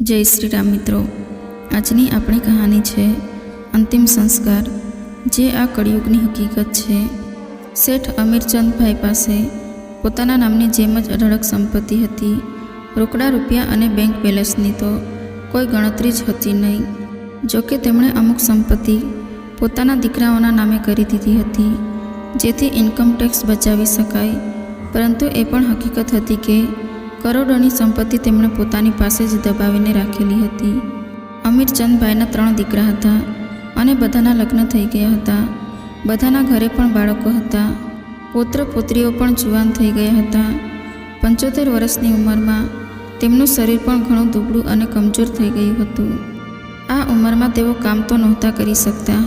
જય શ્રી રામ મિત્રો. આજની આપણી કહાની છે અંતિમ સંસ્કાર, જે આ કળિયુગની હકીકત છે. શેઠ અમીરચંદભાઈ પાસે પોતાના નામની જેમ જ અઢળક સંપત્તિ હતી. રોકડા રૂપિયા અને બેંક બેલેન્સની તો કોઈ ગણતરી જ હતી નહીં. જોકે તેમણે અમુક સંપત્તિ પોતાના દીકરાઓના નામે કરી દીધી હતી, જેથી ઇન્કમ ટેક્સ બચાવી શકાય. પરંતુ એ પણ હકીકત હતી કે કરોડોની સંપત્તિ તેમણે પોતાની પાસે જ દબાવીને રાખેલી હતી. અમીરચંદભાઈના ત્રણ દીકરા હતા અને બધાના લગ્ન થઈ ગયા હતા. બધાના ઘરે પણ બાળકો હતા. પુત્ર પુત્રીઓ પણ જુવાન થઈ ગયા હતા. પંચોતેર વર્ષની ઉંમરમાં તેમનું શરીર પણ ઘણું દુબળું અને કમજોર થઈ ગયું હતું. આ ઉંમરમાં તેઓ કામ તો નહોતા કરી શકતા.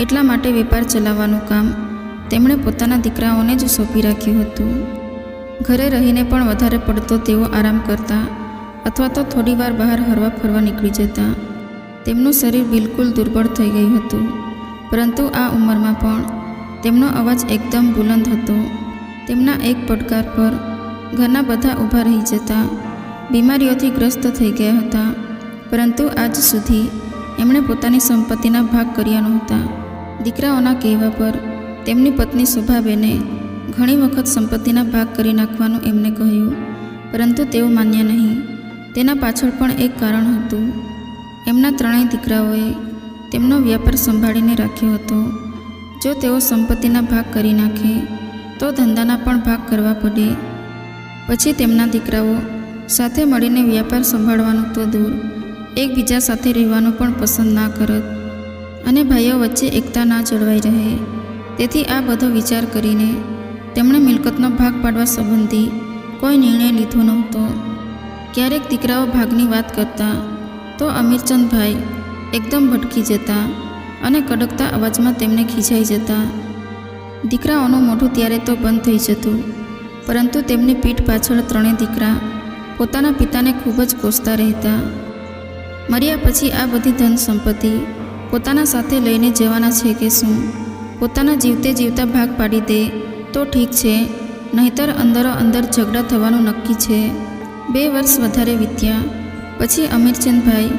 એટલા માટે વેપાર ચલાવવાનું કામ તેમણે પોતાના દીકરાઓને જ સોંપી રાખ્યું હતું. ઘરે રહીને પણ વધારે પડતો તેઓ આરામ કરતા અથવા તો થોડીવાર બહાર હરવા ફરવા નીકળી જતા. તેમનું શરીર બિલકુલ દુર્બળ થઈ ગયું હતું, પરંતુ આ ઉંમરમાં પણ તેમનો અવાજ એકદમ બુલંદ હતો. તેમના એક પડકાર પર ઘરના બધા ઊભા રહી જતા, બીમારીઓથી ગ્રસ્ત થઈ ગયા હતા, પરંતુ આજ સુધી એમણે પોતાની સંપત્તિના ભાગ કર્યા નહોતા. દીકરાઓના કહેવા પર તેમની પત્ની શોભાબેને ઘણી વખત સંપત્તિના ભાગ કરી નાખવાનું એમને કહ્યું, પરંતુ તેઓ માન્ય નહીં. તેના પાછળ પણ એક કારણ હતું. એમના ત્રણેય દીકરાઓએ તેમનો વ્યાપાર સંભાળીને રાખ્યો હતો. જો તેઓ સંપત્તિના ભાગ કરી નાખે, તો ધંધાના પણ ભાગ કરવા પડે. પછી તેમના દીકરાઓ સાથે મળીને વ્યાપાર સંભાળવાનું તો દૂર, એકબીજા સાથે રહેવાનું પણ પસંદ ના કરત. અને ભાઈઓ વચ્ચે એકતા ના જળવાઈ રહે. તેથી આ બધો વિચાર કરીને તેમણે મિલકતનો ભાગ પાડવા સંબંધી કોઈ નિર્ણય લીધો નહોતો. ક્યારેક દીકરાઓ ભાગની વાત કરતા તો અમીરચંદભાઈ એકદમ ભટકી જતા અને કડકતા અવાજમાં તેમને ખીજાઈ જતા. દીકરાઓનું મોઢું ત્યારે તો બંધ થઈ જતું, પરંતુ તેમની પીઠ પાછળ ત્રણેય દીકરા પોતાના પિતાને ખૂબ જ કોસતા રહેતા. મર્યા પછી આ બધી ધન સંપત્તિ પોતાના સાથે લઈને જવાના છે કે શું? પોતાના જીવતે જીવતા ભાગ પાડી દે તો ઠીક છે, નહીતર અંદરો અંદર ઝઘડા થવાનું નક્કી છે. બે વર્ષ વધારે વીત્યા, પછી અમીરચંદભાઈ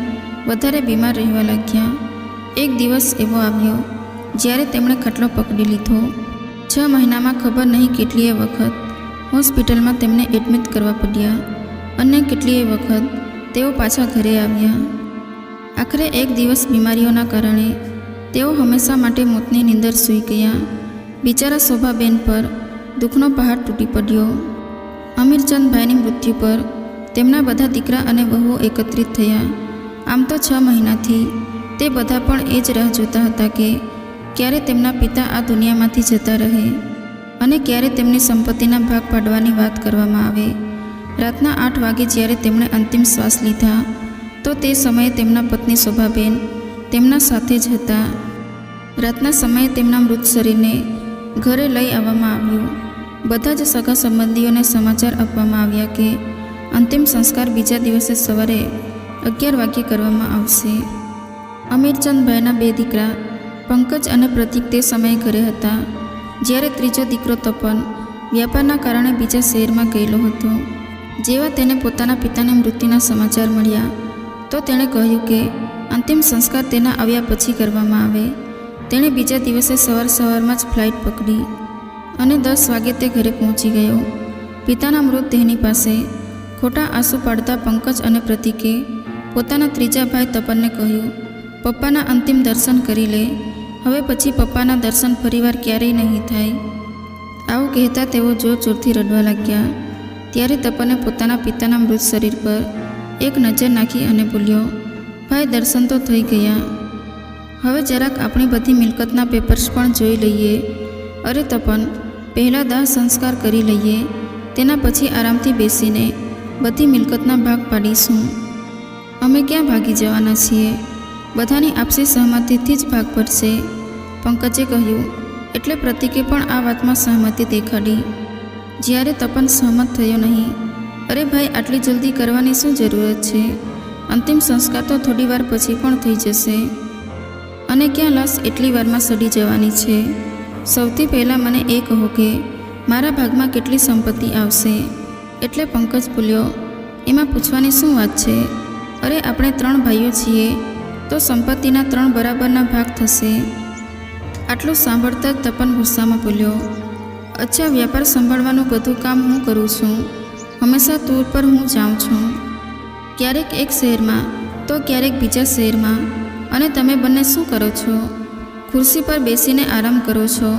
વધારે બીમાર રહેવા લાગ્યા. એક દિવસ એવો આવ્યો, જ્યારે તેમણે ખટલો પકડી લીધો. છ મહિનામાં ખબર નહીં કેટલીય વખત હોસ્પિટલમાં તેમને એડમિટ કરવા પડ્યા અને કેટલીય વખત તેઓ પાછા ઘરે આવ્યા. આખરે એક દિવસ બીમારીઓના કારણે તેઓ હંમેશા માટે મોતની નીંદર સૂઈ ગયા. બિચારા શોભાબેન પર દુઃખનો પહાડ તૂટી પડ્યો. અમીરચંદભાઈની મૃત્યુ પર તેમના બધા દીકરા અને વહુઓ એકત્રિત થયા. આમ તો છ મહિનાથી તે બધા પણ એ જ રાહ જોતા હતા કે ક્યારે તેમના પિતા આ દુનિયામાંથી જતા રહે અને ક્યારે તેમની સંપત્તિના ભાગ પાડવાની વાત કરવામાં આવે. રાતના આઠ વાગે જ્યારે તેમણે અંતિમ શ્વાસ લીધા, તો તે સમયે તેમના પત્ની શોભાબેન તેમના સાથે જ હતા. રાતના સમયે તેમના મૃત શરીરને ઘરે લઈ આવવામાં આવ્યું. બધા જ સગા સંબંધીઓને સમાચાર આપવામાં આવ્યા કે અંતિમ સંસ્કાર બીજા દિવસે સવારે અગિયાર વાગ્યે કરવામાં આવશે. અમીરચંદભાઈના બે દીકરા, પંકજ અને પ્રતિક તે સમયે ઘરે હતા. જ્યારે ત્રીજો દીકરો તપન, વ્યાપારના કારણે બીજા શહેરમાં ગયેલો હતો. જેવા તેને પોતાના પિતાની મૃત્યુના સમાચાર મળ્યા, તો તેણે કહ્યું કે અંતિમ સંસ્કાર તેના આવ્યા પછી કરવામાં આવે. તેણે બીજા દિવસે સવાર સવારમાં જ ફ્લાઇટ પકડી અને દસ વાગે તે ઘરે પહોંચી ગયો. પિતાના મૃતદેહની પાસે ખોટા આંસુ પાડતા પંકજ અને પ્રતિકે પોતાના ત્રીજા ભાઈ તપનને કહ્યું, પપ્પાના અંતિમ દર્શન કરી લે. હવે પછી પપ્પાના દર્શન ફરીવાર ક્યારેય નહીં થાય. આવું કહેતા તેઓ જોર જોરથી રડવા લાગ્યા. ત્યારે તપને પોતાના પિતાના મૃત શરીર પર એક નજર નાખી અને બોલ્યો, ભાઈ, દર્શન તો થઈ ગયા. હવે જરાક આપણી બધી મિલકતના પેપર્સ પણ જોઈ લઈએ. અરે તપન પહેલાં દાહ સંસ્કાર કરી લઈએ, તેના પછી આરામથી બેસીને બધી મિલકતના ભાગ પાડીશું. અમે ક્યાં ભાગી જવાના છીએ? બધાની આપસી સહમતિથી જ ભાગ પડશે, પંકજે કહ્યું. એટલે પ્રતિકે પણ આ વાતમાં સહમતિ દેખાડી. જ્યારે તપન સહમત થયો નહીં. અરે ભાઈ, આટલી જલ્દી કરવાની શું જરૂરત છે? અંતિમ સંસ્કાર તો થોડી વાર પછી પણ થઈ જશે. અને ક્યાં લસ એટલી વારમાં સડી જવાની છે? સૌથી પહેલાં મને એ કહો કે, મારા ભાગમાં કેટલી સંપત્તિ આવશે? એટલે પંકજ બોલ્યો, એમાં પૂછવાની શું વાત છે? અરે, આપણે ત્રણ ભાઈઓ છીએ, તો સંપત્તિના ત્રણ બરાબરના ભાગ થશે. આટલું સાંભળતા જ તપન ગુસ્સામાં બોલ્યો, અચ્છા, વ્યાપાર સંભાળવાનું બધું કામ હું કરું છું? હંમેશા ટૂર પર હું જાઉં છું? ક્યારેક એક શહેરમાં, તો ક્યારેક બીજા શહેરમાં. અને તમે બંને શું કરો છો? ખુરશી પર બેસીને આરામ કરો છો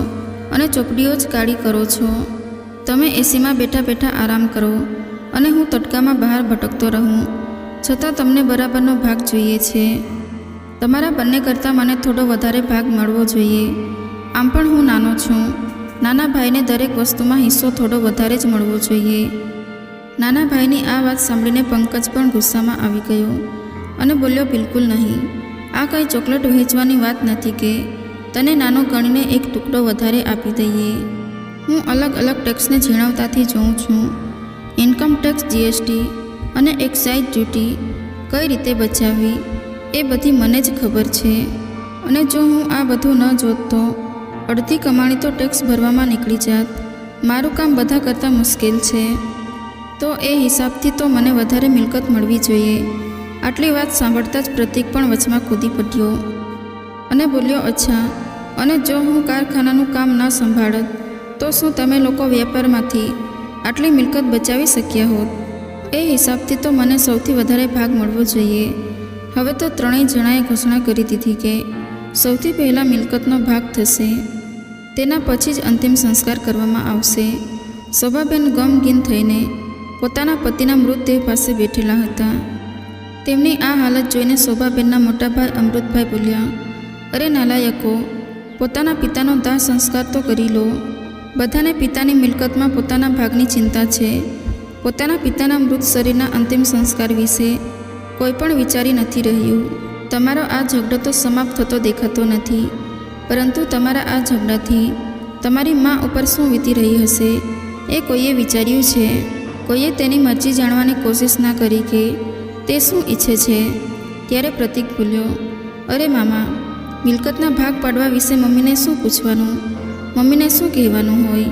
અને ચોપડીઓ જ કાઢી કરો છો. તમે એસીમાં બેઠા બેઠા આરામ કરો અને હું તડકામાં બહાર ભટકતો રહું. છતાં તમને બરાબરનો ભાગ જોઈએ છે. તમારા બંને કરતાં મને થોડો વધારે ભાગ મળવો જોઈએ. આમ પણ હું નાનો છું. નાના ભાઈને દરેક વસ્તુમાં હિસ્સો થોડો વધારે જ મળવો જોઈએ. નાના ભાઈની આ વાત સાંભળીને પંકજ પણ ગુસ્સામાં આવી ગયો અને બોલ્યો, બિલકુલ નહીં. આ કંઈ ચોકલેટ વહેંચવાની વાત નથી કે તને નાનો ગણીને એક ટુકડો વધારે આપી દઈએ. હું અલગ અલગ ટેક્સને ઝીણવતાથી જોઉં છું. ઇન્કમ ટેક્સ જીએસટી અને એક્સાઇઝ ડ્યુટી કઈ રીતે બચાવવી એ બધી મને જ ખબર છે. અને જો હું આ બધું ન જોત તો અડધી કમાણી તો ટેક્સ ભરવામાં નીકળી જાત. મારું કામ બધા કરતાં મુશ્કેલ છે. તો એ હિસાબથી તો મને વધારે મિલકત મળવી જોઈએ. આટલી વાત સાંભળતા જ પ્રતિક પણ વચમાં કૂદી પડ્યો અને બોલ્યો, અચ્છા, અને જો હું કારખાનાનું કામ ન સંભાળત, તો શું તમે લોકો વ્યાપારમાંથી આટલી મિલકત બચાવી શક્યા હોત? એ હિસાબથી તો મને સૌથી વધારે ભાગ મળવો જોઈએ. હવે તો ત્રણેય જણાએ ઘોષણા કરી દીધી કે સૌથી પહેલાં મિલકતનો ભાગ થશે, તેના પછી જ અંતિમ સંસ્કાર કરવામાં આવશે. શોભાબેન ગમગીન થઈને પોતાના પતિના મૃતદેહ પાસે બેઠેલા હતા. તેમની આ હાલત જોઈને શોભાબેનના મોટાભાઈ અમૃતભાઈ બોલ્યા, અરે નાલાયકો, પોતાના પિતાનો દાહ સંસ્કાર તો કરી લો. બધાને પિતાની મિલકતમાં પોતાના ભાગની ચિંતા છે. પોતાના પિતાના મૃત શરીરના અંતિમ સંસ્કાર વિશે કોઈ પણ વિચારી નથી રહ્યું. તમારો આ ઝઘડો તો સમાપ્ત થતો દેખાતો નથી. પરંતુ તમારા આ ઝઘડાથી તમારી મા ઉપર શું વીતી રહી હશે? એ કોઈએ વિચાર્યું છે. કોઈએ તેની મરજી જાણવાની કોશિશ ના કરી કે તે શું ઈચ્છે છે? ત્યારે પ્રતિક બોલ્યો, અરે મામા, મિલકતના ભાગ પાડવા વિશે મમ્મીને શું પૂછવાનું? મમ્મીને શું કહેવાનું હોય?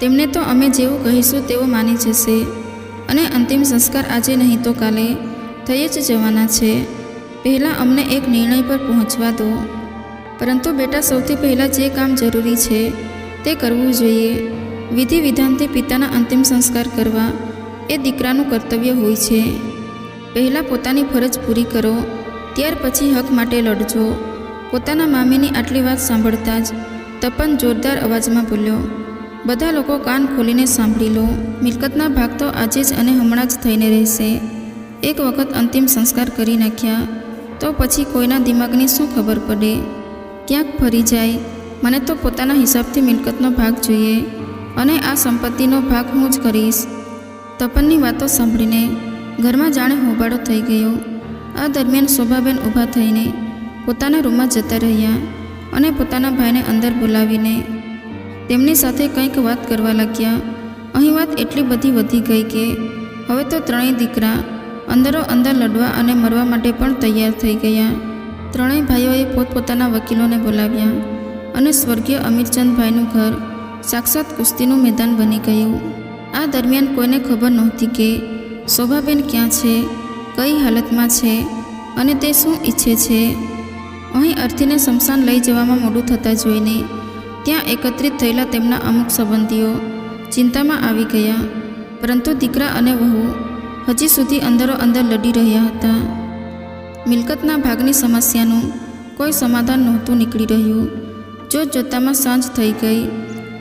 તેમને તો અમે જેવું કહીશું તેવું માની જશે. અને અંતિમ સંસ્કાર આજે નહીં તો કાલે થઈ જ જવાના છે. પહેલાં અમને એક નિર્ણય પર પહોંચવા દો. પરંતુ બેટા, સૌથી પહેલાં જે કામ જરૂરી છે તે કરવું જોઈએ. વિધિ વિધાનથી પિતાના અંતિમ સંસ્કાર કરવા એ દીકરાનું કર્તવ્ય હોય છે. પહેલાં પોતાની ફરજ પૂરી કરો, ત્યાર પછી હક માટે લડજો. પોતાના મામીની આટલી વાત સાંભળતા જ તપન જોરદાર અવાજમાં બોલ્યો, બધા લોકો કાન ખોલીને સાંભળી લો. મિલકતના ભાગ તો આજે જ અને હમણાં જ થઈને રહેશે. એક વખત અંતિમ સંસ્કાર કરી નાખ્યા, તો પછી કોઈના દિમાગની શું ખબર પડે? ક્યાંક ફરી જાય. મને તો પોતાના હિસાબથી મિલકતનો ભાગ જોઈએ અને આ સંપત્તિનો ભાગ હું જ કરીશ. તપનની વાતો સાંભળીને ઘરમાં જાણે હોબાળો થઈ ગયો. આ દરમિયાન શોભાબેન ઊભા થઈને પોતાના રૂમમાં જતા રહ્યા અને પોતાના ભાઈને અંદર બોલાવીને તેમની સાથે કંઈક વાત કરવા લાગ્યા. અહીં વાત એટલી બધી વધી ગઈ કે હવે તો ત્રણેય દીકરા અંદરો અંદર લડવા અને મરવા માટે પણ તૈયાર થઈ ગયા. ત્રણેય ભાઈઓએ પોતપોતાના વકીલોને બોલાવ્યા અને સ્વર્ગીય અમીરચંદભાઈનું ઘર સાક્ષાત કુસ્તીનું મેદાન બની ગયું. આ દરમિયાન કોઈને ખબર નહોતી કે શોભાબેન ક્યાં છે? કઈ હાલતમાં છે? અને તે શું ઈચ્છે છે? અહીં અર્થીને શમશાન લઈ જવામાં મોડું થતાં જોઈને ત્યાં એકત્રિત થયેલા તેમના અમુક સંબંધીઓ ચિંતામાં આવી ગયા. પરંતુ દીકરા અને વહુ હજી સુધી અંદરો અંદર લડી રહ્યા હતા. મિલકતના ભાગની સમસ્યાનું કોઈ સમાધાન નહોતું નીકળી રહ્યું. જો જોતામાં સાંજ થઈ ગઈ,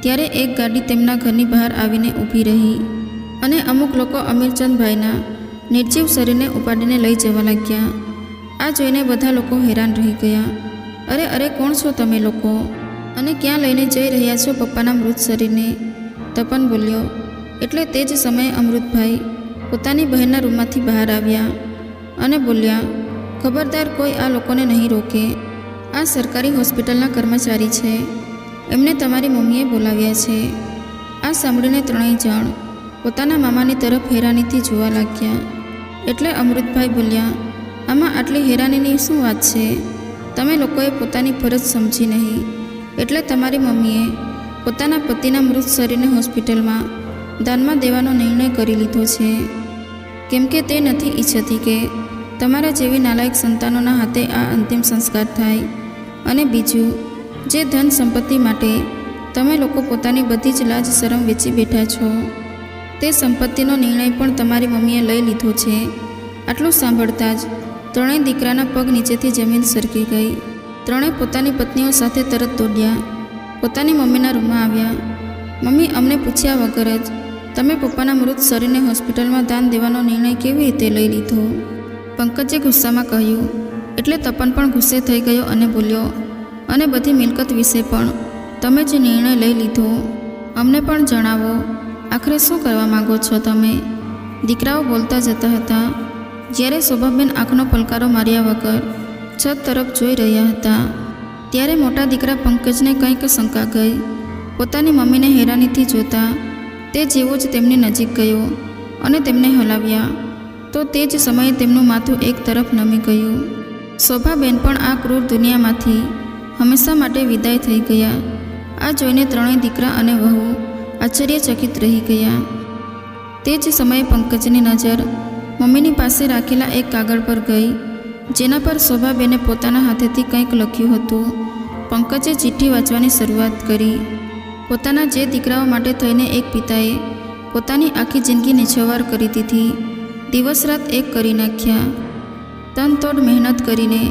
ત્યારે એક ગાડી તેમના ઘરની બહાર આવીને ઊભી રહી. અને અમુક લોકો અમીરચંદભાઈના નિર્જીવ શરીરને ઉપાડીને લઈ જવા લાગ્યા. આ જોઈને બધા લોકો હેરાન રહી ગયા. અરે અરે, કોણ છો તમે લોકો? અને ક્યાં લઈને જઈ રહ્યા છો પપ્પાના મૃત શરીરને? તપન બોલ્યો. એટલે તે જ સમયે અમૃતભાઈ પોતાની બહેનના રૂમમાંથી બહાર આવ્યા અને બોલ્યા, ખબરદાર કોઈ આ લોકોને નહીં રોકે. આ સરકારી હોસ્પિટલના કર્મચારી છે. એમને તમારી મમ્મીએ બોલાવ્યા છે. આ સાંભળીને ત્રણેય જણ પોતાના મામાની તરફ હેરાનીથી જોવા લાગ્યા. એટલે અમૃતભાઈ બોલ્યા, આમાં આટલી હેરાનીની શું વાત છે? તમે લોકોએ પોતાની ફરજ સમજી નહીં. એટલે તમારી મમ્મીએ પોતાના પતિના મૃત શરીરને હોસ્પિટલમાં દાનમાં દેવાનો નિર્ણય કરી લીધો છે. કેમ કે તે નથી ઈચ્છતી કે તમારા જેવી નાલાયક સંતાનોના હાથે આ અંતિમ સંસ્કાર થાય. અને બીજું, જે ધન સંપત્તિ માટે તમે લોકો પોતાની બધી જ લાજ શરમ વેચી બેઠા છો. તે સંપત્તિનો નિર્ણય પણ તમારી મમ્મીએ લઈ લીધો છે. આટલું સાંભળતા જ ત્રણેય દીકરાના પગ નીચેથી જમીન સરકી ગઈ. ત્રણેય પોતાની પત્નીઓ સાથે તરત દોડ્યા. પોતાની મમ્મીના રૂમમાં આવ્યા. મમ્મી, અમને પૂછ્યા વગર જ તમે પપ્પાના મૃત શરીરને હોસ્પિટલમાં દાન દેવાનો નિર્ણય કેવી રીતે લઈ લીધો? પંકજે ગુસ્સામાં કહ્યું, એટલે તપન પણ ગુસ્સે થઈ ગયો અને બોલ્યો, અને બધી મિલકત વિશે પણ તમે જે નિર્ણય લઈ લીધો, અમને પણ જણાવો. આખરે શું કરવા માગો છો તમે? દીકરાઓ બોલતા જતા હતા. જ્યારે શોભાબેન આંખનો પલકારો માર્યા વગર છત તરફ જોઈ રહ્યા હતા, ત્યારે મોટા દીકરા પંકજને કંઈક શંકા ગઈ. પોતાની મમ્મીને હેરાનીથી જોતા તે જેવો જ તેમની નજીક ગયો અને તેમને હલાવ્યા. તો તે જ સમયે તેમનું માથું એક તરફ નમી ગયું. શોભાબેન પણ આ ક્રૂર દુનિયામાંથી હંમેશા માટે વિદાય થઈ ગયા. આ જોઈને ત્રણેય દીકરા અને વહુ આશ્ચર્યચકિત રહી ગયા. તે જ સમયે પંકજની નજર મમ્મીની પાસે રાખેલા એક કાગળ પર ગઈ, જેના પર શોભાબેને પોતાના હાથેથી કંઈક લખ્યું હતું. પંકજે ચિઠ્ઠી વાંચવાની શરૂઆત કરી. પોતાના જે દીકરાઓ માટે થઈને એક પિતાએ પોતાની આખી જિંદગી નિછવાર કરી દીધી. દિવસ રાત એક કરી નાખ્યા. તનતોડ મહેનત કરીને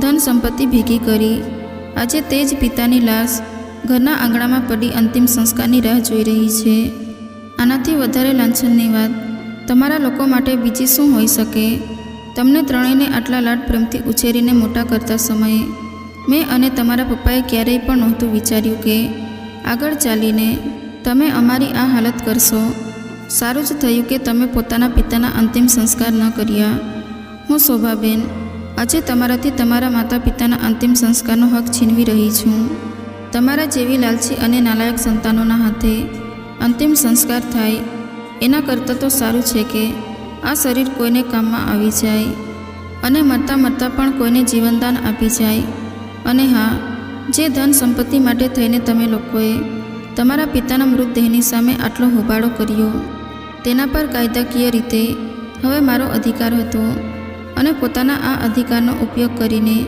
ધન સંપત્તિ ભેગી કરી. આજે તે જ પિતાની લાશ ઘરના આંગણામાં પડી અંતિમ સંસ્કારની રાહ જોઈ રહી છે. આનાથી વધારે લાંછનની વાત, તમારા લોકો માટે બીજી શું હોઈ શકે? તમને ત્રણેયને આટલા લાડ પ્રેમથી ઉછેરીને મોટા કરતા સમયે, મેં અને તમારા પપ્પાએ ક્યારેય પણ નહોતું વિચાર્યું કે, આગળ ચાલીને તમે અમારી આ હાલત કરશો. સારું જ થયું કે તમે પોતાના પિતાના અંતિમ સંસ્કાર ન કર્યા. હું શોભાબેન, આજે તમારાથી તમારા માતા પિતાના અંતિમ સંસ્કારનો હક છીનવી રહી છું. તમારા જેવી લાલચી અને નાલાયક સંતાનોના હાથે અંતિમ સંસ્કાર થાય, એના કરતાં તો સારું છે કે આ શરીર કોઈને કામમાં આવી જાય અને મરતા મરતા પણ કોઈને જીવનદાન આપી જાય. અને હા, જે ધન સંપત્તિ માટે થઈને તમે લોકોએ તમારા પિતાના મૃતદેહની સામે આટલો હોબાળો કર્યો, તેના પર કાયદાકીય રીતે હવે મારો અધિકાર હતો અને પોતાના આ અધિકારનો ઉપયોગ કરીને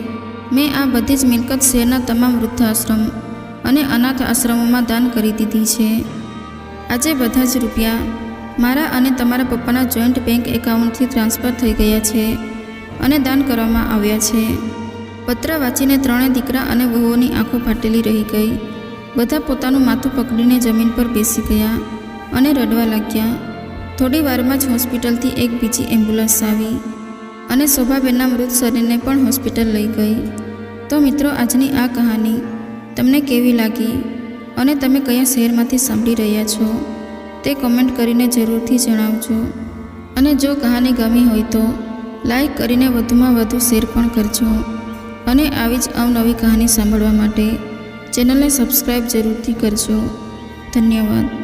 મેં આ બધી જ મિલકત શહેરના તમામ વૃદ્ધાશ્રમ અને અનાથ આશ્રમોમાં દાન કરી દીધી છે. આજે બધા જ રૂપિયા મારા અને તમારા પપ્પાના જોઈન્ટ બેંક એકાઉન્ટથી ટ્રાન્સફર થઈ ગયા છે અને દાન કરવામાં આવ્યા છે. પત્ર વાંચીને ત્રણેય દીકરા અને વહુઓની આંખો ફાટેલી રહી ગઈ. બધા પોતાનું માથું પકડીને જમીન પર બેસી ગયા અને રડવા લાગ્યા. થોડી વારમાં જ હોસ્પિટલથી એક બીજી એમ્બ્યુલન્સ આવી અને શોભાબેનના મૃત શરીરને પણ હોસ્પિટલ લઈ ગઈ. તો મિત્રો, આજની આ કહાની તમને કેવી લાગી અને તમે કયા શહેરમાંથી સાંભળી રહ્યા છો તે કમેન્ટ કરીને જરૂરથી જણાવજો. અને જો કહાની ગમી હોય તો લાઈક કરીને વધુમાં વધુ શેર પણ કરજો. અને આવી જ અવનવી કહાની સાંભળવા માટે ચેનલને સબસ્ક્રાઈબ જરૂરથી કરજો. ધન્યવાદ.